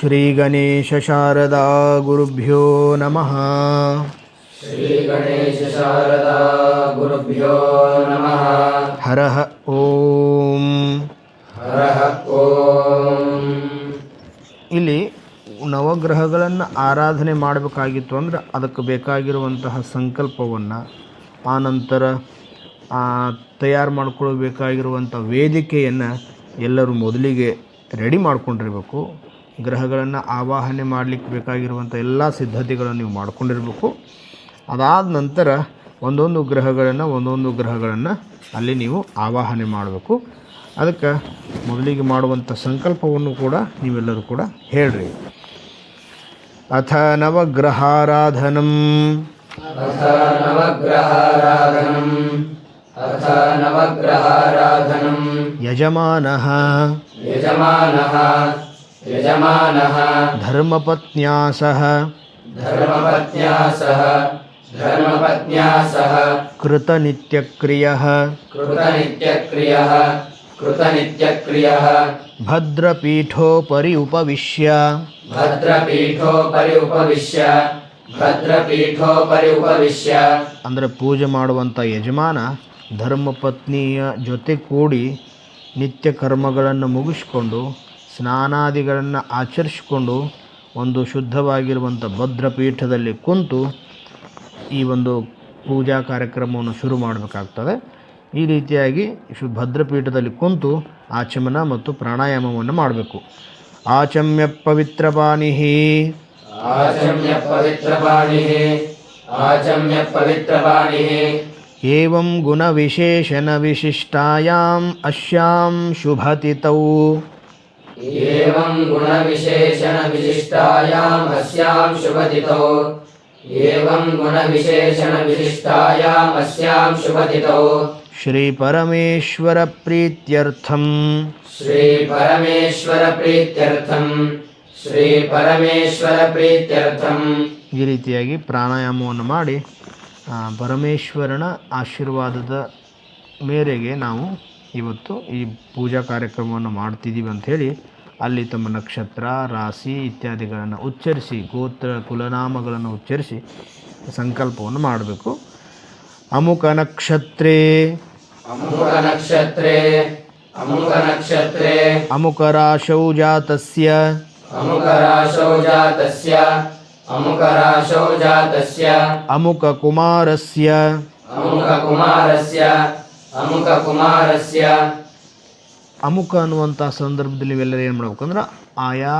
श्रीगणेशशारदा गुरुभ्यो नमः श्रीगणेशशारदा गुरुभ्यो नमः हरः ॐ हरः ॐ ಇಲ್ಲಿ ನವಗ್ರಹಗಳನ್ನು ಆರಾಧನೆ ಮಾಡಬೇಕಾಗಿತ್ತು ಅಂದರೆ ಅದಕ್ಕೆ ಬೇಕಾಗಿರುವಂತಹ ಸಂಕಲ್ಪವನ್ನು ಆನಂತರ ತಯಾರು ಮಾಡ್ಕೊಳ್ಬೇಕಾಗಿರುವಂಥ ವೇದಿಕೆಯನ್ನು ಎಲ್ಲರೂ ಮೊದಲಿಗೆ ರೆಡಿ ಮಾಡ್ಕೊಂಡಿರಬೇಕು ಗ್ರಹಗಳನ್ನು ಆವಾಹನೆ ಮಾಡಲಿಕ್ಕೆ ಬೇಕಾಗಿರುವಂಥ ಎಲ್ಲ ಸಿದ್ಧತೆಗಳನ್ನು ನೀವು ಮಾಡ್ಕೊಂಡಿರಬೇಕು. ಅದಾದ ನಂತರ ಒಂದೊಂದು ಗ್ರಹಗಳನ್ನು ಒಂದೊಂದು ಗ್ರಹಗಳನ್ನು ಅಲ್ಲಿ ನೀವು ಆವಾಹನೆ ಮಾಡಬೇಕು. ಅದಕ್ಕೆ ಮೊದಲಿಗೆ ಮಾಡುವಂಥ ಸಂಕಲ್ಪವನ್ನು ಕೂಡ ನೀವೆಲ್ಲರೂ ಕೂಡ ಹೇಳ್ರಿ. ಅಥ ನವಗ್ರಹಾರಾಧನಂ. ಅಥ ನವಗ್ರಹಾರಾಧನಂ. ಅಥ ನವಗ್ರಹಾರಾಧನಂ. ಯಜಮಾನಃ. ಯಜಮಾನಃ. यजमानः ಧರ್ಮಪತ್ನ್ಯಾ ಸಹ धर्मपत्न्या सह धर्मपत्न्या सह ಕೃತನಿತ್ಯಕ್ರಿಯಃ कृतनित्यक्रियः कृतनित्यक्रियः ಭದ್ರಪೀಠೋಪರಿ ಉಪವಿಶ್ಯ भद्रपीठोपरि उपविश्य भद्रपीठोपरि उपविश्य ಅಂದರೆ ಪೂಜೆ ಮಾಡುವಂಥ ಯಜಮಾನ ಧರ್ಮಪತ್ನಿಯ ಜೊತೆ ಕೂಡಿ ನಿತ್ಯ ಕರ್ಮಗಳನ್ನು ಮುಗಿಸ್ಕೊಂಡು ಸ್ನಾನಾದಿಗಳನ್ನು ಆಚರಿಸಿಕೊಂಡು ಒಂದು ಶುದ್ಧವಾಗಿರುವಂಥ ಭದ್ರಪೀಠದಲ್ಲಿ ಕುಂತು ಈ ಒಂದು ಪೂಜಾ ಕಾರ್ಯಕ್ರಮವನ್ನು ಶುರು ಮಾಡಬೇಕಾಗ್ತದೆ ಈ ರೀತಿಯಾಗಿ ಶು ಭದ್ರಪೀಠದಲ್ಲಿ ಕುಂತು ಆಚಮನ ಮತ್ತು ಪ್ರಾಣಾಯಾಮವನ್ನು ಮಾಡಬೇಕು ಆಚಮ್ಯ ಪವಿತ್ರಪಾಣಿ आचम्य पवित्रपाणिः आचम्य पवित्रपाणिः ಏವಂ ಗುಣವಿಶೇಷಣ ವಿಶಿಷ್ಟಾಯಾಮ್ ಅಶ್ಯಾಂ ಶುಭತಿತೌ एवं गुणविशेषणविशिष्टायाम् अस्यां शुभतिथौ एवं गुणविशेषणविशिष्टायाम् अस्यां शुभतिथौ ಶ್ರೀ ಪರಮೇಶ್ವರ ಪ್ರೀತ್ಯರ್ಥಂ श्रीपरमेश्वरप्रीत्यर्थम् श्रीपरमेश्वरप्रीत्यर्थम् ಈ ರೀತಿಯಾಗಿ ಪ್ರಾಣಾಯಾಮವನ್ನು ಮಾಡಿ ಆ, ಪರಮೇಶ್ವರನ ಆಶೀರ್ವಾದದ ಮೇರೆಗೆ ನಾವು ಇವತ್ತು ಈ ಪೂಜಾ ಕಾರ್ಯಕ್ರಮವನ್ನು ಮಾಡ್ತಿದ್ದೀವಿ ಅಂಥೇಳಿ ಅಲ್ಲಿ ತಮ್ಮ ನಕ್ಷತ್ರ ರಾಶಿ ಇತ್ಯಾದಿಗಳನ್ನು ಉಚ್ಚರಿಸಿ ಗೋತ್ರ ಕುಲನಾಮಗಳನ್ನು ಉಚ್ಚರಿಸಿ ಸಂಕಲ್ಪವನ್ನು ಮಾಡಬೇಕು. ಅಮುಕ ನಕ್ಷತ್ರೇ. ಅಮುಕ ನಕ್ಷತ್ರೇ. ಅಮುಕ ನಕ್ಷತ್ರೇ. ಅಮುಕ ರಾಶೌ ಜಾತಸ್ಯ. ಅಮುಕ ರಾಶೌ ಜಾತಸ್ಯ. ಅಮುಕ ರಾಶೌ ಜಾತಸ್ಯ. ಅಮುಕ ಕುಮಾರಸ್ಯ. ಅಮುಕ ಕುಮಾರಸ್ಯ. ಅಮುಕ ಕುಮಾರಸ್ಯ. ಅನ್ನುವಂಥ ಸಂದರ್ಭದಲ್ಲಿ ಇವೆಲ್ಲರೂ ಏನು ಮಾಡ್ಬೇಕಂದ್ರೆ ಆಯಾ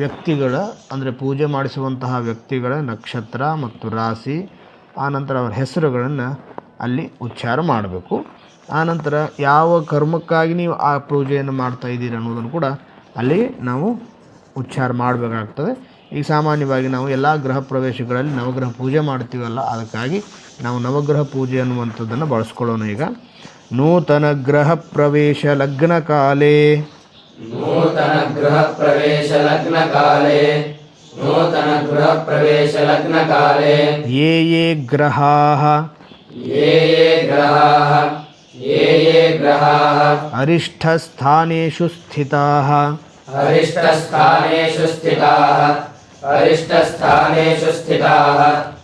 ವ್ಯಕ್ತಿಗಳ, ಅಂದರೆ ಪೂಜೆ ಮಾಡಿಸುವಂತಹ ವ್ಯಕ್ತಿಗಳ ನಕ್ಷತ್ರ ಮತ್ತು ರಾಶಿ ಆನಂತರ ಅವರ ಹೆಸರುಗಳನ್ನು ಅಲ್ಲಿ ಉಚ್ಚಾರ ಮಾಡಬೇಕು. ಆನಂತರ ಯಾವ ಕರ್ಮಕ್ಕಾಗಿ ನೀವು ಆ ಪೂಜೆಯನ್ನು ಮಾಡ್ತಾ ಇದ್ದೀರಿ ಅನ್ನೋದನ್ನು ಕೂಡ ಅಲ್ಲಿ ನಾವು ಉಚ್ಚಾರ ಮಾಡಬೇಕಾಗ್ತದೆ. ಈಗ ಸಾಮಾನ್ಯವಾಗಿ ನಾವು ಎಲ್ಲ ಗೃಹ ಪ್ರವೇಶಗಳಲ್ಲಿ ನವಗ್ರಹ ಪೂಜೆ ಮಾಡ್ತೀವಲ್ಲ, ಅದಕ್ಕಾಗಿ ನಾವು ನವಗ್ರಹ ಪೂಜೆ ಅನ್ನುವಂಥದ್ದನ್ನು ಬಳಸ್ಕೊಳ್ಳೋಣ ಈಗ. नूतन ग्रह प्रवेश लग्न काले नूतन ग्रह प्रवेश लग्न काले नूतन ग्रह प्रवेश लग्न काले ये ये ग्रहाः। ये ये ग्रहाः। ये ये ग्रहाः। अरिष्ठस्थानेषु स्थिताः। अरिष्टस्थानेषु स्थिताः। अरिष्टस्थानेषु स्थिताः।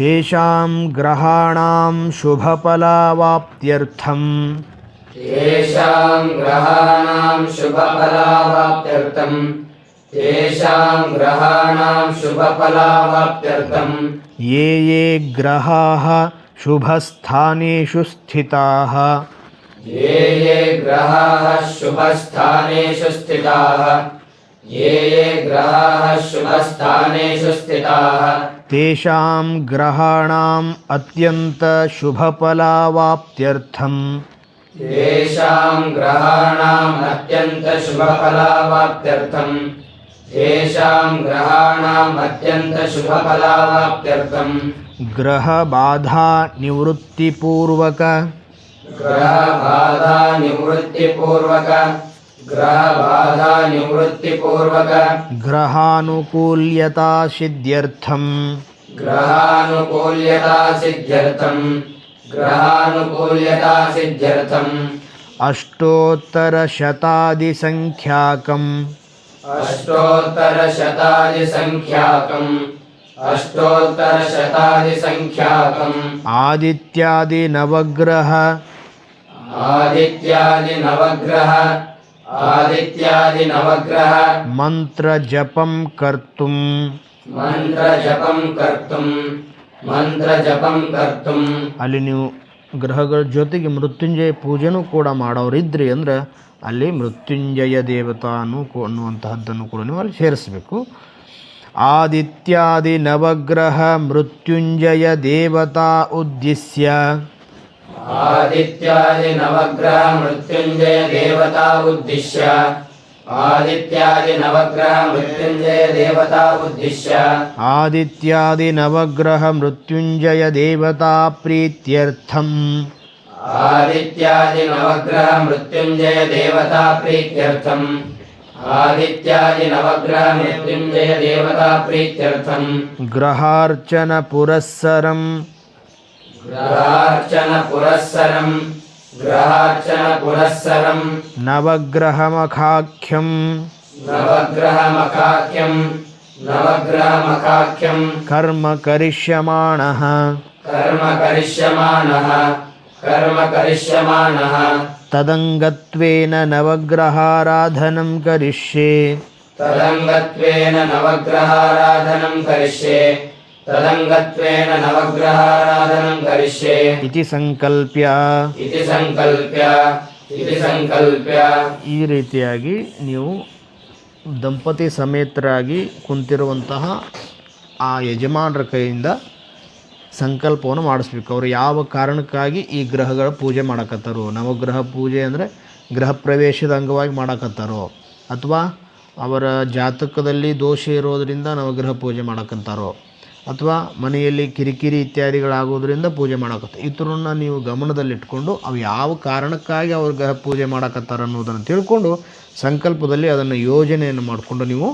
तेषां ग्रहाणां शुभफलावाप्त्यर्थं तेषां ग्रहाणां तेषां ग्रहाणां ये ये ग्रहाः शुभस्थानेषु स्थिताः ये ये ग्रहाः शुभस्थानेषु स्थिताः ये ये ग्रहाः शुभस्थानेषु स्थिताः तेषां ग्रहाणाम् अत्यन्तशुभफलावाप्त्यर्थं तेषां ग्रहाणाम् अत्यन्तशुभफलावाप्त्यर्थं तेषां ग्रहाणाम् अत्यन्तशुभफलावाप्त्यर्थं ग्रहबाधानिवृत्तिपूर्वक ग्रहबाधानिवृत्तिपूर्वक ग्रहबाधानिवृत्तिपूर्वक। ग्रहानुकूल्यता सिद्ध्यर्थम्। ग्रहानुकूल्यता सिद्ध्यर्थम्। ग्रहानुकूल्यता सिद्ध्यर्थम्। अष्टोत्तरशतादिसङ्ख्याकम् आदित्यादि नवग्रह आदित्यादि नवग्रह आदित्यादिनवग्रह मन्त्रजपं कर्तुम् मन्त्रजपं कर्तुम् मन्त्रजपं कर्तुम् ಅಲ್ಲಿ ನೀವು ಗ್ರಹಗಳ ಜೊತೆಗೆ ಮೃತ್ಯುಂಜಯ ಪೂಜೆನೂ ಕೂಡ ಮಾಡೋರಿದ್ರಿ ಅಂದ್ರೆ ಅಲ್ಲಿ ಮೃತ್ಯುಂಜಯ ದೇವತಾನು ಕೂ- ಅನ್ನುವಂತಹದ್ದನ್ನು ಕೂಡ ನೀವು ಅಲ್ಲಿ ಸೇರಿಸಬೇಕು ಆದಿತ್ಯಾದಿ ನವಗ್ರಹ ಮೃತ್ಯುಂಜಯ ದೇವತಾ ಉದ್ದೇಶ್ಯ आदित्यादिनवग्रहमृत्युञ्जय देवता उद्दिश्य आदित्यादिनवग्रहमृत्युञ्जय देवता उद्दिश्य आदित्यादिनवग्रहमृत्युञ्जय देवता प्रीत्यर्थम् आदित्यादिनवग्रहमृत्युञ्जय देवता प्रीत्यर्थम् आदित्यादिनवग्रहमृत्युञ्जय देवता प्रीत्यर्थम् ग्रहार्चनपुरःसरम् ग्रहार्चनपुरःसरम्। ग्रहार्चनपुरःसरम्। नवग्रहमखाख्यम्। नवग्रहमखाख्यम्। नवग्रहमखाख्यम्। कर्म करिष्यमाणः। कर्म करिष्यमाणः। कर्म करिष्यमाणः। तदङ्गत्वेन नवग्रहाराधनं करिष्ये। तदङ्गत्वेन नवग्रहाराधनं करिष्ये। तदङ्गत्वेन नवग्रहाराधनं करिष्ये ಇತಿ ಸಂಕಲ್ಪ್ಯ इति सङ्कल्प्य इति सङ्कल्प्य ಈ ರೀತಿಯಾಗಿ ನೀವು ದಂಪತಿ ಸಮೇತರಾಗಿ ಕುಂತಿರುವಂತಹ ಆ ಯಜಮಾನರ ಕೈಯಿಂದ ಸಂಕಲ್ಪವನ್ನು ಮಾಡಿಸ್ಬೇಕು ಅವರು ಯಾವ ಕಾರಣಕ್ಕಾಗಿ ಈ ಗ್ರಹಗಳ ಪೂಜೆ ಮಾಡಕತ್ತಾರೋ ನವಗ್ರಹ ಪೂಜೆ ಅಂದರೆ ಗೃಹ ಪ್ರವೇಶದ ಅಂಗವಾಗಿ ಮಾಡಕತ್ತಾರೋ ಅಥವಾ ಅವರ ಜಾತಕದಲ್ಲಿ ದೋಷ ಇರೋದರಿಂದ ನವಗ್ರಹ ಪೂಜೆ ಮಾಡಕಂತಾರೋ ಅಥವಾ ಮನೆಯಲ್ಲಿ ಕಿರಿಕಿರಿ ಇತ್ಯಾದಿಗಳಾಗೋದ್ರಿಂದ ಪೂಜೆ ಮಾಡಕತ್ತೆ ಇತರನ್ನ ನೀವು ಗಮನದಲ್ಲಿಟ್ಕೊಂಡು ಅವು ಯಾವ ಕಾರಣಕ್ಕಾಗಿ ಅವ್ರ ಗ್ರಹ ಪೂಜೆ ಮಾಡಕತ್ತಾರ ಅನ್ನೋದನ್ನು ತಿಳ್ಕೊಂಡು ಸಂಕಲ್ಪದಲ್ಲಿ ಅದನ್ನು ಯೋಜನೆಯನ್ನು ಮಾಡಿಕೊಂಡು ನೀವು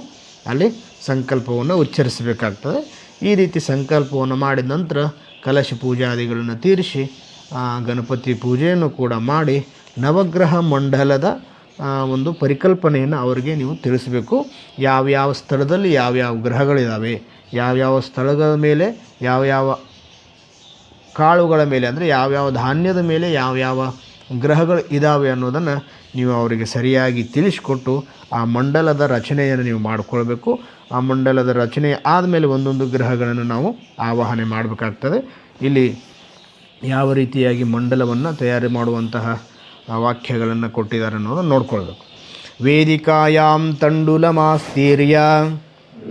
ಅಲ್ಲಿ ಸಂಕಲ್ಪವನ್ನು ಉಚ್ಚರಿಸಬೇಕಾಗ್ತದೆ. ಈ ರೀತಿ ಸಂಕಲ್ಪವನ್ನು ಮಾಡಿದ ನಂತರ ಕಲಶ ಪೂಜಾದಿಗಳನ್ನು ತೀರಿಸಿ ಗಣಪತಿ ಪೂಜೆಯನ್ನು ಕೂಡ ಮಾಡಿ ನವಗ್ರಹ ಮಂಡಲದ ಒಂದು ಪರಿಕಲ್ಪನೆಯನ್ನು ಅವರಿಗೆ ನೀವು ತಿಳಿಸಬೇಕು. ಯಾವ್ಯಾವ ಸ್ಥಳದಲ್ಲಿ ಯಾವ್ಯಾವ ಗ್ರಹಗಳಿದ್ದಾವೆ ಯಾವ್ಯಾವ ಸ್ಥಳಗಳ ಮೇಲೆ ಯಾವ್ಯಾವ ಕಾಳುಗಳ ಮೇಲೆ, ಅಂದರೆ ಯಾವ್ಯಾವ ಧಾನ್ಯದ ಮೇಲೆ ಯಾವ್ಯಾವ ಗ್ರಹಗಳು ಇದ್ದಾವೆ ಅನ್ನೋದನ್ನು ನೀವು ಅವರಿಗೆ ಸರಿಯಾಗಿ ತಿಳಿಸಿಕೊಟ್ಟು ಆ ಮಂಡಲದ ರಚನೆಯನ್ನು ನೀವು ಮಾಡಿಕೊಳ್ಬೇಕು. ಆ ಮಂಡಲದ ರಚನೆ ಆದಮೇಲೆ ಒಂದೊಂದು ಗ್ರಹಗಳನ್ನು ನಾವು ಆವಾಹನೆ ಮಾಡಬೇಕಾಗ್ತದೆ. ಇಲ್ಲಿ ಯಾವ ರೀತಿಯಾಗಿ ಮಂಡಲವನ್ನು ತಯಾರಿ ಮಾಡುವಂತಹ ವಾಕ್ಯಗಳನ್ನು ಕೊಟ್ಟಿದ್ದಾರೆ ಅನ್ನೋದನ್ನು ನೋಡ್ಕೊಳ್ಬೇಕು. ವೇದಿಕಾಯಾಂ ತಂಡುಲಮಾಸ್ತೀರ್ಯ.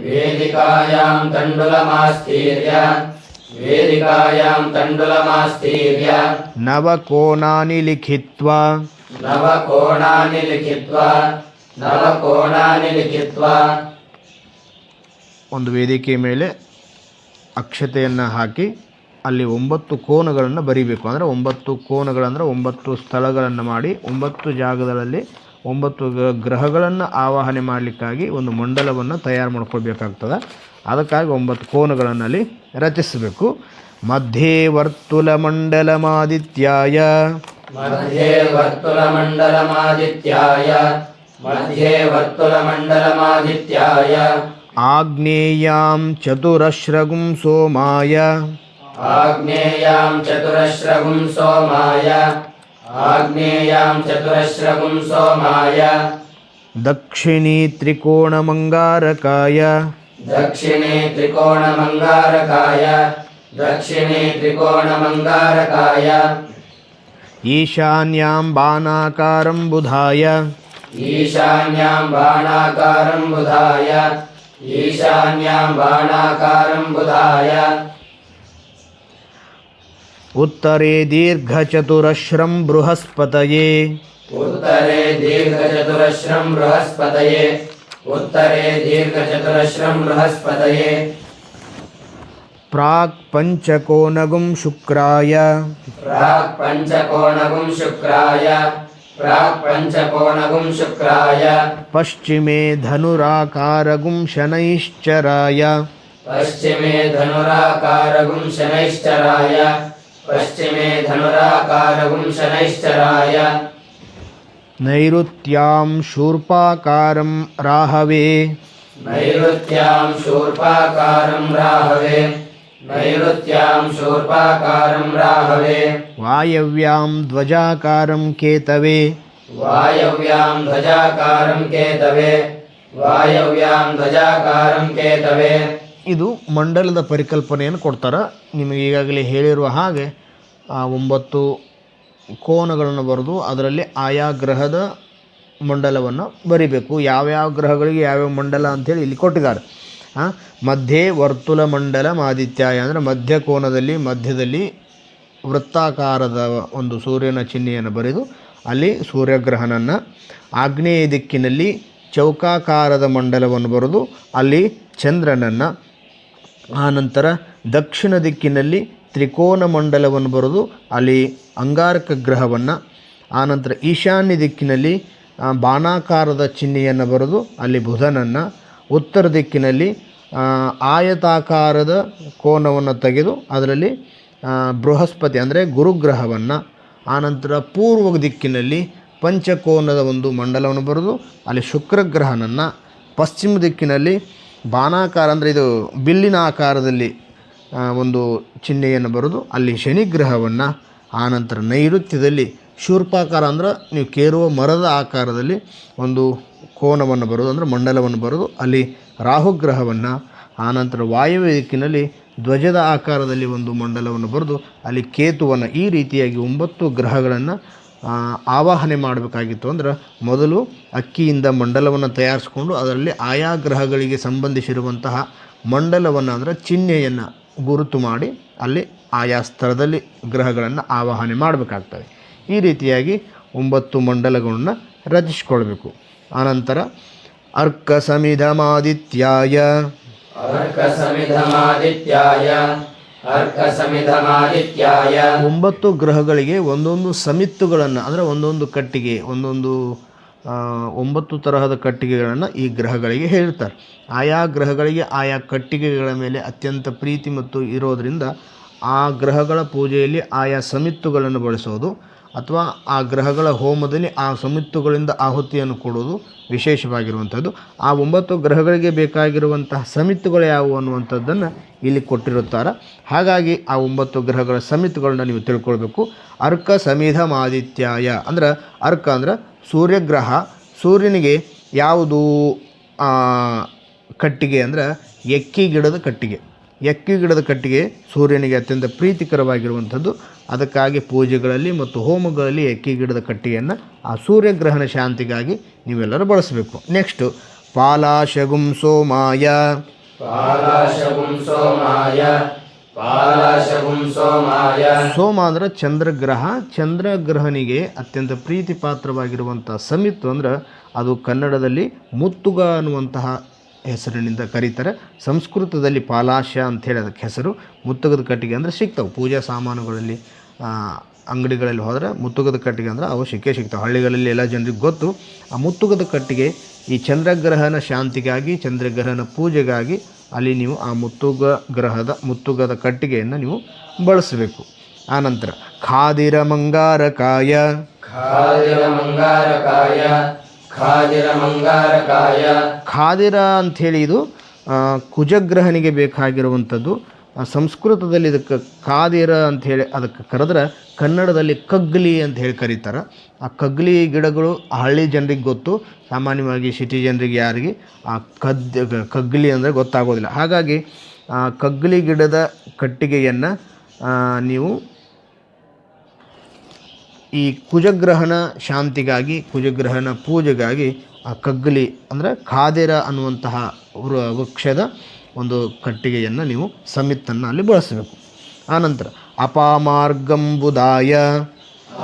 वेदिकायां तण्डुलमास्तीर्य वेदिकायां तण्डुलमास्तीर्य ನವಕೋನಾನಿ ಲಿಖಿತ್ವಾ नवकोणानि लिखित्वा नवकोणानि लिखित्वा ಒಂದು ವೇದಿಕೆ ಮೇಲೆ ಅಕ್ಷತೆಯನ್ನು ಹಾಕಿ ಅಲ್ಲಿ ಒಂಬತ್ತು ಕೋನಗಳನ್ನು ಬರಿಬೇಕು ಅಂದರೆ ಒಂಬತ್ತು ಕೋನಗಳಂದರೆ ಒಂಬತ್ತು ಸ್ಥಳಗಳನ್ನು ಮಾಡಿ ಒಂಬತ್ತು ಜಾಗಗಳಲ್ಲಿ ಒಂಬತ್ತು ಗ್ರಹಗಳನ್ನು ಆವಾಹನೆ ಮಾಡಲಿಕ್ಕಾಗಿ ಒಂದು ಮಂಡಲವನ್ನು ತಯಾರು ಮಾಡ್ಕೊಳ್ಬೇಕಾಗ್ತದೆ. ಅದಕ್ಕಾಗಿ ಒಂಬತ್ತು ಕೋನಗಳಲ್ಲಿ ರಚಿಸಬೇಕು. ಮಧ್ಯೆ ವರ್ತುಲ ಮಂಡಲಮಾದಿತ್ಯಾಯ. ಮಧ್ಯೆ ವರ್ತುಲ ಮಧ್ಯೆ ವರ್ತುಲ ಆಗ್ನೇಯಾಂ ಚತುರಶ್ರಗುಂ ಸೋಮಾಯ. ಆಗ್ನೇಯಾಂ ಚತುರಶ್ರಗುಂ ಸೋಮಾಯ. आग्नेयां चतुरश्रवं सोमाय। दक्षिणी त्रिकोणमङ्गारकाय दक्षिणे त्रिकोणमङ्गारकाय दक्षिणे त्रिकोणमङ्गारकाय ईशान्यां बाणाकारं बुधाय। ईशान्यां बाणाकारं बुधाय। ईशान्यां बाणाकारं बुधाय। उत्तरे दीर्घचतुरश्रं बृहस्पतये। उत्तरे दीर्घचतुरश्रं बृहस्पतये। उत्तरे दीर्घचतुरश्रं बृहस्पतये। प्राक् पञ्चकोणगुं शुक्राय। प्राक् पञ्चकोणगुं शुक्राय। प्राक् पञ्चकोणगुं शुक्राय। पश्चिमे धनुराकारगुं शनैश्चराय। पश्चिमे धनुराकारगुं शनैश्चराय। पश्चिमे धनुराकारगुंशनैश्चराय। नैऋत्यां शूर्पाकारं राहवे। नैऋत्यां शूर्पाकारं राहवे। नैऋत्यां शूर्पाकारं राहवे। वायव्यां ध्वजाकारं केतवे। वायव्यां ध्वजाकारं केतवे। वायव्यां ध्वजाकारं केतवे। ಇದು ಮಂಡಲದ ಪರಿಕಲ್ಪನೆಯನ್ನು ಕೊಡ್ತಾರೆ. ನಿಮಗೆ ಈಗಾಗಲೇ ಹೇಳಿರುವ ಹಾಗೆ, ಆ ಒಂಬತ್ತು ಕೋನಗಳನ್ನು ಬರೆದು ಅದರಲ್ಲಿ ಆಯಾ ಗ್ರಹದ ಮಂಡಲವನ್ನು ಬರಿಬೇಕು. ಯಾವ್ಯಾವ ಗ್ರಹಗಳಿಗೆ ಯಾವ್ಯಾವ ಮಂಡಲ ಅಂಥೇಳಿ ಇಲ್ಲಿ ಕೊಟ್ಟಿದ್ದಾರೆ. ಹಾಂ ಮಧ್ಯೆ ವರ್ತುಲ ಮಂಡಲ ಆದಿತ್ಯಾಯ ಅಂದರೆ ಮಧ್ಯ ಕೋನದಲ್ಲಿ, ಮಧ್ಯದಲ್ಲಿ ವೃತ್ತಾಕಾರದ ಒಂದು ಸೂರ್ಯನ ಚಿಹ್ನೆಯನ್ನು ಬರೆದು ಅಲ್ಲಿ ಸೂರ್ಯಗ್ರಹನನ್ನು ಆಗ್ನೇಯ ದಿಕ್ಕಿನಲ್ಲಿ ಚೌಕಾಕಾರದ ಮಂಡಲವನ್ನು ಬರೆದು ಅಲ್ಲಿ ಚಂದ್ರನನ್ನು ಆನಂತರ ದಕ್ಷಿಣ ದಿಕ್ಕಿನಲ್ಲಿ ತ್ರಿಕೋನ ಮಂಡಲವನ್ನು ಬರೆದು ಅಲ್ಲಿ ಅಂಗಾರಕ ಗ್ರಹವನ್ನು, ಆನಂತರ ಈಶಾನ್ಯ ದಿಕ್ಕಿನಲ್ಲಿ ಬಾಣಾಕಾರದ ಚಿಹ್ನೆಯನ್ನು ಬರೆದು ಅಲ್ಲಿ ಬುಧನನ್ನು, ಉತ್ತರ ದಿಕ್ಕಿನಲ್ಲಿ ಆಯತಾಕಾರದ ಕೋನವನ್ನು ತೆಗೆದು ಅದರಲ್ಲಿ ಬೃಹಸ್ಪತಿ ಅಂದರೆ ಗುರುಗ್ರಹವನ್ನು, ಆನಂತರ ಪೂರ್ವ ದಿಕ್ಕಿನಲ್ಲಿ ಪಂಚಕೋನದ ಒಂದು ಮಂಡಲವನ್ನು ಬರೆದು ಅಲ್ಲಿ ಶುಕ್ರಗ್ರಹನನ್ನು, ಪಶ್ಚಿಮ ದಿಕ್ಕಿನಲ್ಲಿ ಬಾಣಾಕಾರ ಅಂದರೆ ಇದು ಬಿಲ್ಲಿನ ಆಕಾರದಲ್ಲಿ ಒಂದು ಚಿಹ್ನೆಯನ್ನು ಬರೆದು ಅಲ್ಲಿ ಶನಿಗ್ರಹವನ್ನು ಆನಂತರ ನೈಋತ್ಯದಲ್ಲಿ ಶೂರ್ಪಾಕಾರ ಅಂದ್ರೆ ನೀವು ಕೇರುವ ಮರದ ಆಕಾರದಲ್ಲಿ ಒಂದು ಕೋನವನ್ನು ಬರೋದು ಅಂದರೆ ಮಂಡಲವನ್ನು ಬರೆದು ಅಲ್ಲಿ ರಾಹುಗ್ರಹವನ್ನು ಆನಂತರ ವಾಯವ್ಯ ದಿಕ್ಕಿನಲ್ಲಿ ಧ್ವಜದ ಆಕಾರದಲ್ಲಿ ಒಂದು ಮಂಡಲವನ್ನು ಬರೆದು ಅಲ್ಲಿ ಕೇತುವನ್ನು ಈ ರೀತಿಯಾಗಿ ಒಂಬತ್ತು ಗ್ರಹಗಳನ್ನು ಆವಾಹನೆ ಮಾಡಬೇಕಾಗಿತ್ತು ಅಂದ್ರೆ ಮೊದಲು ಅಕ್ಕಿಯಿಂದ ಮಂಡಲವನ್ನು ತಯಾರಿಸ್ಕೊಂಡು ಅದರಲ್ಲಿ ಆಯಾ ಗ್ರಹಗಳಿಗೆ ಸಂಬಂಧಿಸಿರುವಂತಹ ಮಂಡಲವನ್ನು ಅಂದರೆ ಚಿಹ್ನೆಯನ್ನು ಗುರುತು ಮಾಡಿ ಅಲ್ಲಿ ಆಯಾ ಸ್ಥಳದಲ್ಲಿ ಗ್ರಹಗಳನ್ನು ಆವಾಹನೆ ಮಾಡಬೇಕಾಗ್ತದೆ ಈ ರೀತಿಯಾಗಿ ಒಂಬತ್ತು ಮಂಡಲಗಳನ್ನು ರಚಿಸ್ಕೊಳ್ಬೇಕು. ಆನಂತರ ಅರ್ಕ ಸಮಿಧಮಾದಿತ್ಯಾಯ ಅರ್ಕ ಸಮಿಧಮಾದಿತ್ಯಾಯ ಒಂಬತ್ತು ಗ್ರಹಗಳಿಗೆ ಒಂದೊಂದು ಸಮಿತ್ತುಗಳನ್ನು, ಅಂದರೆ ಒಂದೊಂದು ಕಟ್ಟಿಗೆ, ಒಂದೊಂದು ಒಂಬತ್ತು ತರಹದ ಕಟ್ಟಿಗೆಗಳನ್ನು ಈ ಗ್ರಹಗಳಿಗೆ ಹೇಳ್ತಾರೆ. ಆಯಾ ಗ್ರಹಗಳಿಗೆ ಆಯಾ ಕಟ್ಟಿಗೆಗಳ ಮೇಲೆ ಅತ್ಯಂತ ಪ್ರೀತಿ ಮತ್ತು ಇರೋದರಿಂದ ಆ ಗ್ರಹಗಳ ಪೂಜೆಯಲ್ಲಿ ಆಯಾ ಸಮಿತ್ತುಗಳನ್ನು ಬಳಸೋದು ಅಥವಾ ಆ ಗ್ರಹಗಳ ಹೋಮದಲ್ಲಿ ಆ ಸಮಿತ್ತುಗಳಿಂದ ಆಹುತಿಯನ್ನು ಕೊಡುವುದು ವಿಶೇಷವಾಗಿರುವಂಥದ್ದು. ಆ ಒಂಬತ್ತು ಗ್ರಹಗಳಿಗೆ ಬೇಕಾಗಿರುವಂತಹ ಸಮಿತ್ತುಗಳು ಯಾವುವು ಅನ್ನುವಂಥದ್ದನ್ನು ಇಲ್ಲಿ ಕೊಟ್ಟಿರುತ್ತಾರೆ. ಹಾಗಾಗಿ ಆ ಒಂಬತ್ತು ಗ್ರಹಗಳ ಸಮಿತ್ತುಗಳನ್ನು ನೀವು ತಿಳ್ಕೊಳ್ಬೇಕು. ಅರ್ಕ ಸಮಿಧ ಮಾದಿತ್ಯಾಯ ಅಂದ್ರೆ ಅರ್ಕ ಅಂದ್ರೆ ಸೂರ್ಯಗ್ರಹ, ಸೂರ್ಯನಿಗೆ ಯಾವುದು ಕಟ್ಟಿಗೆ ಅಂದ್ರೆ ಎಕ್ಕಿ ಗಿಡದ ಕಟ್ಟಿಗೆ. ಎಕ್ಕಿ ಗಿಡದ ಕಟ್ಟಿಗೆ ಸೂರ್ಯನಿಗೆ ಅತ್ಯಂತ ಪ್ರೀತಿಕರವಾಗಿರುವಂಥದ್ದು. ಅದಕ್ಕಾಗಿ ಪೂಜೆಗಳಲ್ಲಿ ಮತ್ತು ಹೋಮಗಳಲ್ಲಿ ಎಕ್ಕಿ ಗಿಡದ ಕಟ್ಟಿಗೆಯನ್ನು ಆ ಸೂರ್ಯಗ್ರಹಣ ಶಾಂತಿಗಾಗಿ ನೀವೆಲ್ಲರೂ ಬಳಸಬೇಕು. ನೆಕ್ಸ್ಟು ಪಾಲಾಶಗುಂ ಸೋಮಾಯ ಪಾಲಾಶಗುಂ ಸೋಮಾಯ ಸೋಮ ಅಂದ್ರೆ ಚಂದ್ರಗ್ರಹ. ಚಂದ್ರಗ್ರಹನಿಗೆ ಅತ್ಯಂತ ಪ್ರೀತಿ ಪಾತ್ರವಾಗಿರುವಂಥ ಸಮಿತ್ತು ಅಂದ್ರೆ ಅದು ಕನ್ನಡದಲ್ಲಿ ಮುತ್ತುಗ ಅನ್ನುವಂತಹ ಹೆಸರಿನಿಂದ ಕರೀತಾರೆ. ಸಂಸ್ಕೃತದಲ್ಲಿ ಪಾಲಾಶ ಅಂಥೇಳಿ ಅದಕ್ಕೆ ಹೆಸರು. ಮುತ್ತುಗದ ಕಟ್ಟಿಗೆ ಅಂದರೆ ಸಿಗ್ತವೆ. ಪೂಜಾ ಸಾಮಾನುಗಳಲ್ಲಿ ಅಂಗಡಿಗಳಲ್ಲಿ ಹೋದರೆ ಮುತ್ತುಗದ ಕಟ್ಟಿಗೆ ಅಂದರೆ ಅವು ಸಿಕ್ಕೇ ಸಿಗ್ತವೆ. ಹಳ್ಳಿಗಳಲ್ಲಿ ಎಲ್ಲ ಜನರಿಗೆ ಗೊತ್ತು, ಆ ಮುತ್ತುಗದ ಕಟ್ಟಿಗೆ ಈ ಚಂದ್ರಗ್ರಹಣ ಶಾಂತಿಗಾಗಿ, ಚಂದ್ರಗ್ರಹಣ ಪೂಜೆಗಾಗಿ ಅಲ್ಲಿ ನೀವು ಆ ಮುತ್ತುಗ ಗ್ರಹದ, ಮುತ್ತುಗದ ಕಟ್ಟಿಗೆಯನ್ನು ನೀವು ಬಳಸಬೇಕು. ಆನಂತರ ಖಾದಿರ ಮಂಗಾರಕಾಯ. ಖಾದಿರ ಅಂಥೇಳಿ ಇದು ಕುಜಗ್ರಹಣಿಗೆ ಕುಜಗ್ರಹನಿಗೆ ಬೇಕಾಗಿರುವಂಥದ್ದು. ಸಂಸ್ಕೃತದಲ್ಲಿ ಇದಕ್ಕೆ ಖಾದಿರ ಅಂಥೇಳಿ, ಅದಕ್ಕೆ ಕರೆದ್ರೆ ಕನ್ನಡದಲ್ಲಿ ಕಗ್ಲಿ ಅಂತ ಹೇಳಿ ಕರೀತಾರೆ. ಆ ಕಗ್ಲಿ ಗಿಡಗಳು ಹಳ್ಳಿ ಜನರಿಗೆ ಗೊತ್ತು, ಸಾಮಾನ್ಯವಾಗಿ ಸಿಟಿ ಜನರಿಗೆ ಯಾರಿಗೆ, ಆ ಕದ್ ಕಗ್ಲಿ ಅಂದರೆ ಗೊತ್ತಾಗೋದಿಲ್ಲ. ಹಾಗಾಗಿ, ಆ ಕಗ್ಲಿ ಗಿಡದ ಕಟ್ಟಿಗೆಯನ್ನು ನೀವು ಈ ಕುಜಗ್ರಹಣ ಶಾಂತಿಗಾಗಿ ಕುಜಗ್ರಹಣ ಪೂಜೆಗಾಗಿ ಆ ಕಗ್ಗಲಿ ಅಂದರೆ ಖಾದಿರ ಅನ್ನುವಂತಹ ವೃಕ್ಷದ ಒಂದು ಕಟ್ಟಿಗೆಯನ್ನು ನೀವು ಸಮಿತನ್ನು ಅಲ್ಲಿ ಬಳಸಬೇಕು. ಆನಂತರ ಅಪಾಮಾರ್ಗಂಬುದಾಯ.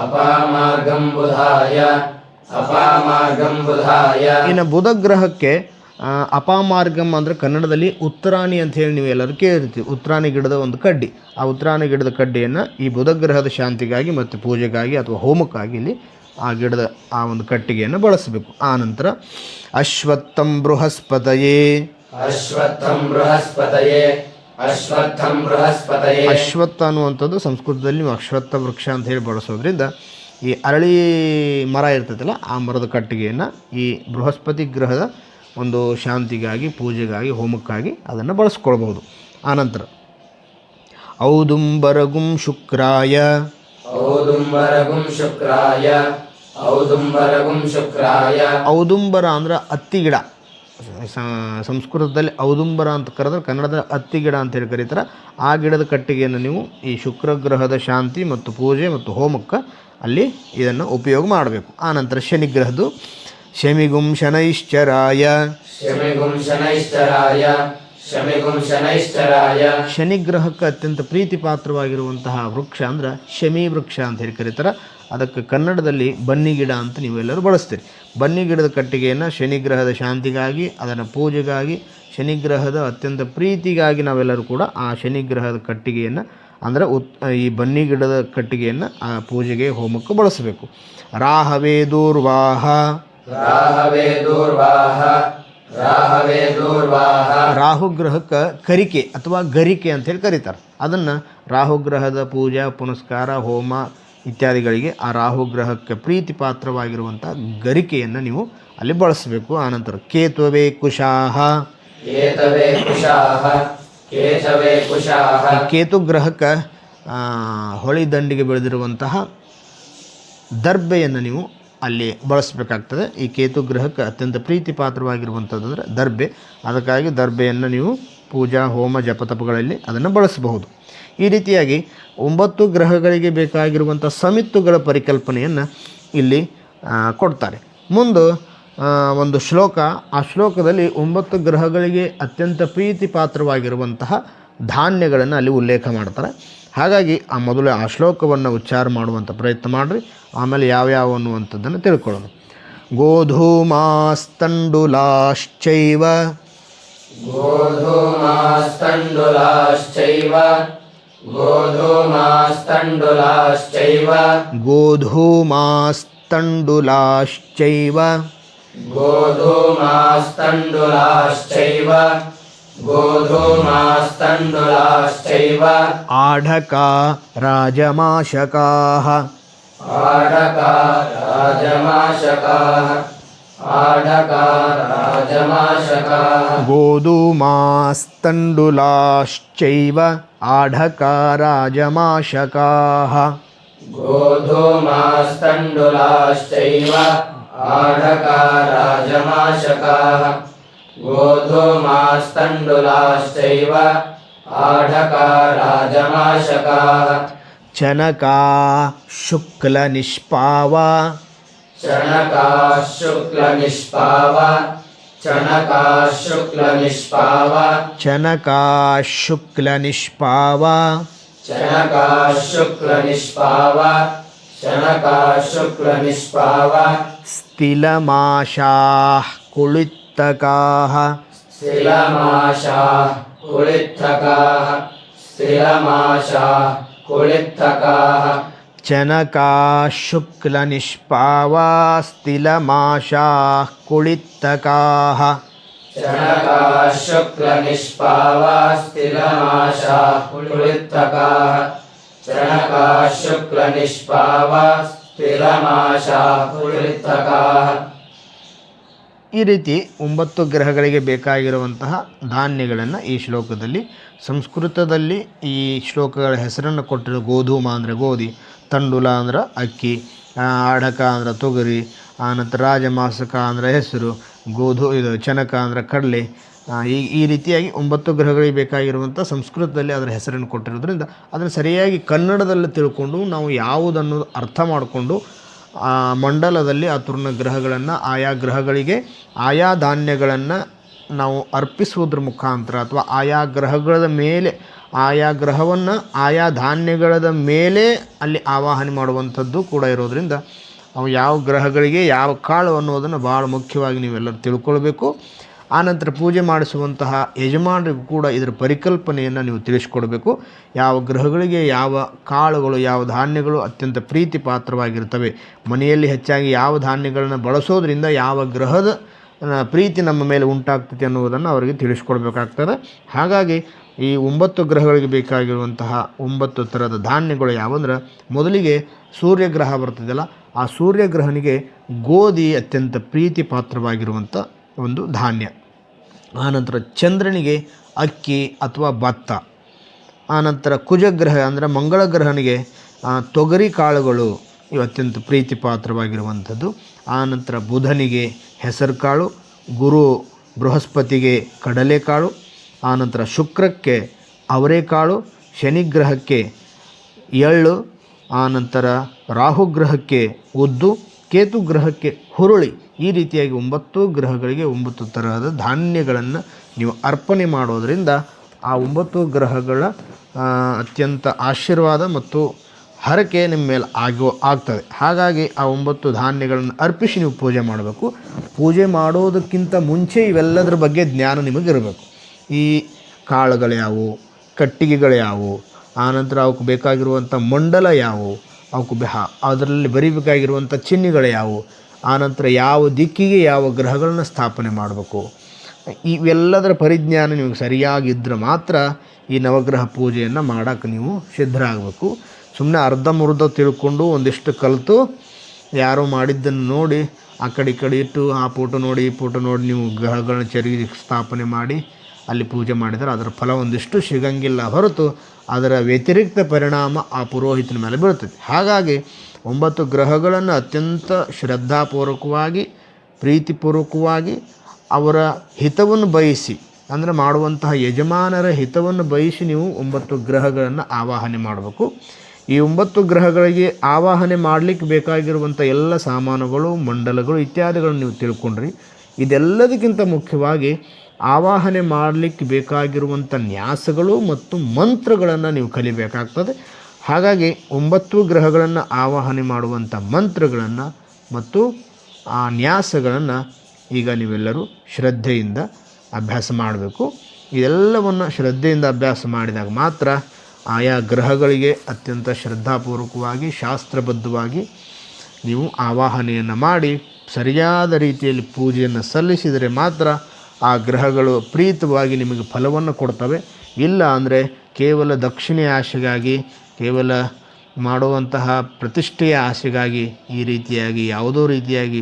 ಅಪಾಮಾರ್ಗಂಬುದಾಯ. ಅಪಾಮಾರ್ಗಂಬುದಾಯ. ಇನ್ನು ಬುಧಗ್ರಹಕ್ಕೆ ಅಪಾಮಾರ್ಗಮ್ ಅಂದರೆ ಕನ್ನಡದಲ್ಲಿ ಉತ್ತರಾಣಿ ಅಂಥೇಳಿ ನೀವು ಎಲ್ಲರೂ ಕೇಳಿರ್ತೀವಿ ಉತ್ತರಾಣಿ ಗಿಡದ ಒಂದು ಕಡ್ಡಿ. ಆ ಉತ್ತರಾಣಿ ಗಿಡದ ಕಡ್ಡಿಯನ್ನು ಈ ಬುಧಗ್ರಹದ ಶಾಂತಿಗಾಗಿ ಮತ್ತು ಪೂಜೆಗಾಗಿ ಅಥವಾ ಹೋಮಕ್ಕಾಗಿ ಇಲ್ಲಿ ಆ ಗಿಡದ ಆ ಒಂದು ಕಟ್ಟಿಗೆಯನ್ನು ಬಳಸಬೇಕು. ಆ ನಂತರ ಅಶ್ವತ್ಥಂ ಬೃಹಸ್ಪತಯೇ. ಅಶ್ವತ್ಥಂ ಬೃಹಸ್ಪತಯೇ. ಅಶ್ವತ್ಥಂ ಬೃಹಸ್ಪತಯೇ. ಅಶ್ವತ್ಥ ಅನ್ನುವಂಥದ್ದು ಸಂಸ್ಕೃತದಲ್ಲಿ ನೀವು ಅಶ್ವತ್ಥ ವೃಕ್ಷ ಅಂತ ಹೇಳಿ ಬಳಸೋದ್ರಿಂದ ಈ ಅರಳಿ ಮರ ಇರ್ತದಲ್ಲ ಆ ಮರದ ಕಟ್ಟಿಗೆಯನ್ನು ಈ ಬೃಹಸ್ಪತಿ ಗ್ರಹದ ಒಂದು ಶಾಂತಿಗಾಗಿ ಪೂಜೆಗಾಗಿ ಹೋಮಕ್ಕಾಗಿ ಅದನ್ನು ಬಳಸ್ಕೊಳ್ಬೋದು. ಆನಂತರ ಔದುಂಬರಗುಂ ಶುಕ್ರಾಯ. ಔದುಂಬರಗುಂ ಶುಕ್ರಾಯ. ಔದುಂಬರಗುಂ ಶುಕ್ರಾಯ. ಔದುಂಬರ ಅಂದ್ರೆ ಹತ್ತಿ ಗಿಡ. ಸಂಸ್ಕೃತದಲ್ಲಿ ಔದುಂಬರ ಅಂತ ಕರೆದ್ರೆ ಕನ್ನಡದ ಹತ್ತಿ ಗಿಡ ಅಂತ ಹೇಳಿ ಕರೀತಾರೆ. ಆ ಗಿಡದ ಕಟ್ಟಿಗೆಯನ್ನು ನೀವು ಈ ಶುಕ್ರ ಗ್ರಹದ ಶಾಂತಿ ಮತ್ತು ಪೂಜೆ ಮತ್ತು ಹೋಮಕ್ಕೆ ಅಲ್ಲಿ ಇದನ್ನು ಉಪಯೋಗ ಮಾಡಬೇಕು. ಆನಂತರ ಶನಿಗ್ರಹದ್ದು. ಶಮಿಗುಂ ಶನೈಶ್ಚರಾಯ ಶಮಿಗುಂ ಶನೈಶ್ಚರಾಯ ಶಮಿಗುಂ ಶನೈಶ್ಚರಾಯ ಶನಿಗ್ರಹಕ್ಕೆ ಅತ್ಯಂತ ಪ್ರೀತಿ ಪಾತ್ರವಾಗಿರುವಂತಹ ವೃಕ್ಷ ಅಂದ್ರೆ ಶಮಿ ವೃಕ್ಷ ಅಂತ ಹೇಳಿ ಕರೀತಾರೆ. ಅದಕ್ಕೆ ಕನ್ನಡದಲ್ಲಿ ಬನ್ನಿ ಗಿಡ ಅಂತ ನೀವೆಲ್ಲರೂ ಬಳಸ್ತೀರಿ. ಬನ್ನಿ ಗಿಡದ ಕಟ್ಟಿಗೆಯನ್ನು ಶನಿಗ್ರಹದ ಶಾಂತಿಗಾಗಿ ಅದರ ಪೂಜೆಗಾಗಿ ಶನಿಗ್ರಹದ ಅತ್ಯಂತ ಪ್ರೀತಿಗಾಗಿ ನಾವೆಲ್ಲರೂ ಕೂಡ ಆ ಶನಿಗ್ರಹದ ಕಟ್ಟಿಗೆಯನ್ನು ಅಂದರೆ ಉತ್ ಈ ಬನ್ನಿ ಗಿಡದ ಕಟ್ಟಿಗೆಯನ್ನು ಆ ಪೂಜೆಗೆ ಹೋಮಕ್ಕೆ ಬಳಸಬೇಕು. ರಾಹವೇ ದೂರ್ವಾಹ ರಾಹವೇ ದೂರ್ವಾಹ ರಾಹವೇ ದೂರ್ವಾಹ. ರಾಹುಗ್ರಹಕ್ಕೆ ಕರಿಕೆ ಅಥವಾ ಗರಿಕೆ ಅಂತ ಹೇಳಿ ಕರೀತಾರೆ. ಅದನ್ನು ರಾಹುಗ್ರಹದ ಪೂಜಾ ಪುನಸ್ಕಾರ ಹೋಮ ಇತ್ಯಾದಿಗಳಿಗೆ ಆ ರಾಹುಗ್ರಹಕ್ಕೆ ಪ್ರೀತಿ ಪಾತ್ರವಾಗಿರುವಂಥ ಗರಿಕೆಯನ್ನು ನೀವು ಅಲ್ಲಿ ಬಳಸಬೇಕು. ಆನಂತರ ಕೇತುವೆ ಕುಶಾಹ. ಕೇತವೇ ಕುಶಾಹ ಕೇಶವೇ ಕುಶಾಹ. ಕೇತು ಗ್ರಹಕ್ಕೆ ಹೊಳಿ ದಂಡಿಗೆ ಬೆಳೆದಿರುವಂತಹ ದರ್ಬೆಯನ್ನು ನೀವು ಅಲ್ಲಿ ಬಳಸಬೇಕಾಗ್ತದೆ. ಈ ಕೇತು ಗ್ರಹಕ್ಕೆ ಅತ್ಯಂತ ಪ್ರೀತಿ ಪಾತ್ರವಾಗಿರುವಂಥದ್ದು ಅಂದರೆ ದರ್ಬೆ. ಅದಕ್ಕಾಗಿ ದರ್ಬೆಯನ್ನು ನೀವು ಪೂಜಾ, ಹೋಮ ಜಪತಪಗಳಲ್ಲಿ ಅದನ್ನು ಬಳಸಬಹುದು. ಈ ರೀತಿಯಾಗಿ ಒಂಬತ್ತು ಗ್ರಹಗಳಿಗೆ ಬೇಕಾಗಿರುವಂಥ ಸಮಿತ್ತುಗಳ ಪರಿಕಲ್ಪನೆಯನ್ನು ಇಲ್ಲಿ ಕೊಡ್ತಾರೆ. ಮುಂದೆ ಒಂದು ಶ್ಲೋಕ. ಆ ಶ್ಲೋಕದಲ್ಲಿ ಒಂಬತ್ತು ಗ್ರಹಗಳಿಗೆ ಅತ್ಯಂತ ಪ್ರೀತಿ ಪಾತ್ರವಾಗಿರುವಂತಹ ಧಾನ್ಯಗಳನ್ನು ಅಲ್ಲಿ ಉಲ್ಲೇಖ ಮಾಡ್ತಾರೆ. ಹಾಗಾಗಿ ಆ ಮೊದಲು ಆ ಶ್ಲೋಕವನ್ನು ಉಚ್ಚಾರ ಮಾಡುವಂಥ ಪ್ರಯತ್ನ ಮಾಡಿರಿ ಆಮೇಲೆ ಯಾವ್ಯಾವ ಅನ್ನುವಂಥದ್ದನ್ನು ತಿಳ್ಕೊಳ್ಳೋಣ ಗೋಧೂಮಾಸ್ತಂಡುಲಾಶ್ಚೈವ गोधूमास्तण्डुलाश्चैव गोधूमास्तण्डुलाश्चैव ಗೋಧೂಮಾಸ್ತಂಡುಲಾಶ್ಚೈವ गोधूमास्तण्डुलाश्चैव गोधूमास्तण्डुलाश्चैव आढका राजमाशकाः। आढका राजमाशकाः। आढका राजमाशकाः। गोधूमास्तण्डुलाश्चैव आढका राजमाशकाः। गोधूमास्तण्डुलाश्चैव आढका राजमाशकाः। गोधूमास्तण्डुलाश्चैव आढका राजमाशका चनका शुक्लनिष्पाव चणका शुक्लनिष्पाव चणका शुक्लनिष्पाव चनका शुक्लनिष्पाव चनका शुक्लनिष्पाव चनका शुक्लनिष्पाव स्थिलमाशाः कुळित् पुलित्तकाः शिलमाशा कुलित्तकाः शिलमाशा कुलित्तकाः चनकाः शुक्लनिष्पावास्तिलमाशाः कुळित्तकाः चनकाः शुक्लनिष्पावास्तिलमाशाः कुळित्तकाः चनकाः शुक्लनिष्पावास्तिलमाशाः कुळित्तकाः ಈ ರೀತಿ ಒಂಬತ್ತು ಗ್ರಹಗಳಿಗೆ ಬೇಕಾಗಿರುವಂತಹ ಧಾನ್ಯಗಳನ್ನು ಈ ಶ್ಲೋಕದಲ್ಲಿ, ಸಂಸ್ಕೃತದಲ್ಲಿ ಈ ಶ್ಲೋಕಗಳ ಹೆಸರನ್ನು ಕೊಟ್ಟಿರೋ ಗೋಧೂಮ ಅಂದರೆ ಗೋಧಿ, ತಂಡುಲ ಅಂದ್ರೆ ಅಕ್ಕಿ ಅಡಕ ಅಂದ್ರೆ ತೊಗರಿ ಆನಂತರ ರಾಜಮಾಸಕ ಅಂದರೆ ಹೆಸರು, ಗೋಧು ಇದು ಚನಕ ಅಂದರೆ ಕಡಲೆ ಈ ಈ ರೀತಿಯಾಗಿ ಒಂಬತ್ತು ಗ್ರಹಗಳಿಗೆ ಬೇಕಾಗಿರುವಂಥ ಸಂಸ್ಕೃತದಲ್ಲಿ ಅದರ ಹೆಸರನ್ನು ಕೊಟ್ಟಿರೋದ್ರಿಂದ ಅದನ್ನು ಸರಿಯಾಗಿ ಕನ್ನಡದಲ್ಲಿ ತಿಳ್ಕೊಂಡು ನಾವು ಯಾವುದನ್ನು ಅರ್ಥ ಮಾಡಿಕೊಂಡು ಮಂಡಲದಲ್ಲಿ ಆ ತುರ್ನ ಗ್ರಹಗಳನ್ನು, ಆಯಾ ಗ್ರಹಗಳಿಗೆ ಆಯಾ ಧಾನ್ಯಗಳನ್ನು ನಾವು ಅರ್ಪಿಸುವುದ್ರ ಮುಖಾಂತರ ಅಥವಾ ಆಯಾ ಗ್ರಹಗಳ ಮೇಲೆ, ಆಯಾ ಗ್ರಹವನ್ನು ಆಯಾ ಧಾನ್ಯಗಳದ ಮೇಲೆ ಅಲ್ಲಿ ಆವಾಹನೆ ಮಾಡುವಂಥದ್ದು ಕೂಡ ಇರೋದರಿಂದ ಅವು ಯಾವ ಗ್ರಹಗಳಿಗೆ ಯಾವ ಕಾಳು ಅನ್ನೋದನ್ನು ಭಾಳ ಮುಖ್ಯವಾಗಿ ನೀವೆಲ್ಲರೂ ತಿಳ್ಕೊಳ್ಬೇಕು. ಆನಂತರ ಪೂಜೆ ಮಾಡಿಸುವಂತಹ ಯಜಮಾನರಿಗೂ ಕೂಡ ಇದರ ಪರಿಕಲ್ಪನೆಯನ್ನು ನೀವು ತಿಳಿಸ್ಕೊಡ್ಬೇಕು. ಯಾವ ಗ್ರಹಗಳಿಗೆ ಯಾವ ಕಾಳುಗಳು, ಯಾವ ಧಾನ್ಯಗಳು ಅತ್ಯಂತ ಪ್ರೀತಿ ಪಾತ್ರವಾಗಿರ್ತವೆ. ಮನೆಯಲ್ಲಿ ಹೆಚ್ಚಾಗಿ ಯಾವ ಧಾನ್ಯಗಳನ್ನು ಬಳಸೋದ್ರಿಂದ ಯಾವ ಗ್ರಹದ ಪ್ರೀತಿ ನಮ್ಮ ಮೇಲೆ ಉಂಟಾಗ್ತದೆ ಅನ್ನುವುದನ್ನು ಅವರಿಗೆ ತಿಳಿಸ್ಕೊಡ್ಬೇಕಾಗ್ತದೆ. ಹಾಗಾಗಿ ಈ ಒಂಬತ್ತು ಗ್ರಹಗಳಿಗೆ ಬೇಕಾಗಿರುವಂತಹ ಒಂಬತ್ತು ಥರದ ಧಾನ್ಯಗಳು ಯಾವಂದ್ರೆ, ಮೊದಲಿಗೆ ಸೂರ್ಯಗ್ರಹ ಬರ್ತದಲ್ಲ, ಆ ಸೂರ್ಯಗ್ರಹನಿಗೆ ಗೋಧಿ ಅತ್ಯಂತ ಪ್ರೀತಿ ಪಾತ್ರವಾಗಿರುವಂಥ ಒಂದು ಧಾನ್ಯ. ಆನಂತರ ಚಂದ್ರನಿಗೆ ಅಕ್ಕಿ ಅಥವಾ ಭತ್ತ. ಆನಂತರ ಕುಜಗ್ರಹ ಅಂದರೆ ಮಂಗಳ ಗ್ರಹನಿಗೆ ತೊಗರಿ ಕಾಳುಗಳು ಇವು ಅತ್ಯಂತ ಪ್ರೀತಿ ಪಾತ್ರವಾಗಿರುವಂಥದ್ದು ಆನಂತರ ಬುಧನಿಗೆ ಹೆಸರು ಕಾಳು ಗುರು ಬೃಹಸ್ಪತಿಗೆ ಕಡಲೆಕಾಳು, ಆನಂತರ ಶುಕ್ರಕ್ಕೆ ಅವರೆಕಾಳು, ಶನಿಗ್ರಹಕ್ಕೆ ಎಳ್ಳು, ಆನಂತರ ರಾಹು ಗ್ರಹಕ್ಕೆ ಉದ್ದು ಕೇತು ಗ್ರಹಕ್ಕೆ ಹುರುಳಿ. ಈ ರೀತಿಯಾಗಿ ಒಂಬತ್ತು ಗ್ರಹಗಳಿಗೆ ಒಂಬತ್ತು ತರಹದ ಧಾನ್ಯಗಳನ್ನು ನೀವು ಅರ್ಪಣೆ ಮಾಡೋದರಿಂದ ಆ ಒಂಬತ್ತು ಗ್ರಹಗಳ ಅತ್ಯಂತ ಆಶೀರ್ವಾದ ಮತ್ತು ಹರಕೆ ನಿಮ್ಮ ಮೇಲೆ ಆಗೋ ಆಗ್ತದೆ. ಹಾಗಾಗಿ ಆ ಒಂಬತ್ತು ಧಾನ್ಯಗಳನ್ನು ಅರ್ಪಿಸಿ ನೀವು ಪೂಜೆ ಮಾಡಬೇಕು. ಪೂಜೆ ಮಾಡೋದಕ್ಕಿಂತ ಮುಂಚೆ ಇವೆಲ್ಲದರ ಬಗ್ಗೆ ಜ್ಞಾನ ನಿಮಗಿರಬೇಕು. ಈ ಕಾಳುಗಳು ಯಾವುವು, ಕಟ್ಟಿಗೆಗಳು ಯಾವುವು ಆನಂತರ ಅವಕ್ಕೆ ಬೇಕಾಗಿರುವಂಥ ಮಂಡಲ ಯಾವುವು, ಅವಕ್ಕೆ ಬೆಹ ಅದರಲ್ಲಿ ಬರಿಬೇಕಾಗಿರುವಂಥ ಚಿಹ್ನೆಗಳು ಯಾವುವು ಆನಂತರ ಯಾವ ದಿಕ್ಕಿಗೆ ಯಾವ ಗ್ರಹಗಳನ್ನು ಸ್ಥಾಪನೆ ಮಾಡಬೇಕು? ಇವೆಲ್ಲದರ ಪರಿಜ್ಞಾನ ನಿಮಗೆ ಸರಿಯಾಗಿದ್ದರೆ ಮಾತ್ರ ಈ ನವಗ್ರಹ ಪೂಜೆಯನ್ನು ಮಾಡೋಕ್ಕೆ ನೀವು ಸಿದ್ಧರಾಗಬೇಕು. ಸುಮ್ಮನೆ ಅರ್ಧ ಮುರ್ಧ ತಿಳ್ಕೊಂಡು ಒಂದಿಷ್ಟು ಕಲಿತು ಯಾರೋ ಮಾಡಿದ್ದನ್ನು ನೋಡಿ ಆ ಕಡೆ ಈ ಕಡೆ ಇಟ್ಟು ಆ ಫೋಟೋ ನೋಡಿ ಈ ಫೋಟೋ ನೋಡಿ ನೀವು ಗ್ರಹಗಳನ್ನ ಚರಿಗೆ ಸ್ಥಾಪನೆ ಮಾಡಿ ಅಲ್ಲಿ ಪೂಜೆ ಮಾಡಿದರೆ ಅದರ ಫಲ ಒಂದಿಷ್ಟು ಸಿಗಂಗಿಲ್ಲ ಹೊರತು ಅದರ ವ್ಯತಿರಿಕ್ತ ಪರಿಣಾಮ ಆ ಪುರೋಹಿತನ ಮೇಲೆ ಬೀಳ್ತದೆ. ಹಾಗಾಗಿ ಒಂಬತ್ತು ಗ್ರಹಗಳನ್ನು ಅತ್ಯಂತ ಶ್ರದ್ಧಾಪೂರ್ವಕವಾಗಿ, ಪ್ರೀತಿಪೂರ್ವಕವಾಗಿ ಅವರ ಹಿತವನ್ನು ಬಯಸಿ, ಅಂದರೆ ಮಾಡುವಂತಹ ಯಜಮಾನರ ಹಿತವನ್ನು ಬಯಸಿ ನೀವು ಒಂಬತ್ತು ಗ್ರಹಗಳನ್ನು ಆವಾಹನೆ ಮಾಡಬೇಕು. ಈ ಒಂಬತ್ತು ಗ್ರಹಗಳಿಗೆ ಆವಾಹನೆ ಮಾಡಲಿಕ್ಕೆ ಬೇಕಾಗಿರುವಂಥ ಎಲ್ಲ ಸಾಮಾನುಗಳು, ಮಂಡಲಗಳು ಇತ್ಯಾದಿಗಳನ್ನು ನೀವು ತಿಳ್ಕೊಂಡ್ರಿ. ಇದೆಲ್ಲದಕ್ಕಿಂತ ಮುಖ್ಯವಾಗಿ ಆವಾಹನೆ ಮಾಡಲಿಕ್ಕೆ ಬೇಕಾಗಿರುವಂಥ ನ್ಯಾಸಗಳು ಮತ್ತು ಮಂತ್ರಗಳನ್ನು ನೀವು ಕಲಿಬೇಕಾಗ್ತದೆ. ಹಾಗಾಗಿ ಒಂಬತ್ತು ಗ್ರಹಗಳನ್ನು ಆವಾಹನೆ ಮಾಡುವಂಥ ಮಂತ್ರಗಳನ್ನು ಮತ್ತು ಆ ನ್ಯಾಸಗಳನ್ನು ಈಗ ನೀವೆಲ್ಲರೂ ಶ್ರದ್ಧೆಯಿಂದ ಅಭ್ಯಾಸ ಮಾಡಬೇಕು. ಇದೆಲ್ಲವನ್ನು ಶ್ರದ್ಧೆಯಿಂದ ಅಭ್ಯಾಸ ಮಾಡಿದಾಗ ಮಾತ್ರ ಆಯಾ ಗ್ರಹಗಳಿಗೆ ಅತ್ಯಂತ ಶ್ರದ್ಧಾಪೂರ್ವಕವಾಗಿ, ಶಾಸ್ತ್ರಬದ್ಧವಾಗಿ ನೀವು ಆವಾಹನೆಯನ್ನು ಮಾಡಿ, ಸರಿಯಾದ ರೀತಿಯಲ್ಲಿ ಪೂಜೆಯನ್ನು ಸಲ್ಲಿಸಿದರೆ ಮಾತ್ರ ಆ ಗ್ರಹಗಳು ಪ್ರೀತವಾಗಿ ನಿಮಗೆ ಫಲವನ್ನು ಕೊಡ್ತವೆ. ಇಲ್ಲ ಅಂದರೆ ಕೇವಲ ದಕ್ಷಿಣೆ ಆಶೆಗಾಗಿ ಕೇವಲ ಮಾಡುವಂತಹ ಪ್ರತಿಷ್ಠೆಯ ಆಸೆಗಾಗಿ ಈ ರೀತಿಯಾಗಿ, ಯಾವುದೋ ರೀತಿಯಾಗಿ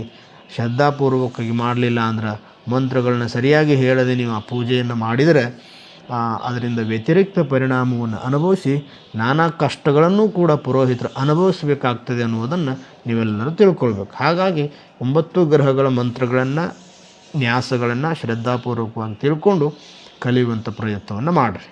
ಶ್ರದ್ಧಾಪೂರ್ವಕವಾಗಿ ಮಾಡಲಿಲ್ಲ ಅಂದ್ರೆ ಮಂತ್ರಗಳನ್ನ ಸರಿಯಾಗಿ ಹೇಳದೆ ನೀವು ಆ ಪೂಜೆಯನ್ನು ಮಾಡಿದರೆ ಅದರಿಂದ ವ್ಯತಿರಿಕ್ತ ಪರಿಣಾಮವನ್ನು ಅನುಭವಿಸಿ ನಾನಾ ಕಷ್ಟಗಳನ್ನು ಕೂಡ ಪುರೋಹಿತರು ಅನುಭವಿಸಬೇಕಾಗ್ತದೆ ಅನ್ನುವುದನ್ನು ನೀವೆಲ್ಲರೂ ತಿಳ್ಕೊಳ್ಬೇಕು. ಹಾಗಾಗಿ ಒಂಬತ್ತು ಗ್ರಹಗಳ ಮಂತ್ರಗಳನ್ನು, ನ್ಯಾಸಗಳನ್ನು ಶ್ರದ್ಧಾಪೂರ್ವಕವಾಗಿ ತಿಳ್ಕೊಂಡು ಕಲಿಯುವಂಥ ಪ್ರಯತ್ನವನ್ನು ಮಾಡಿರಿ.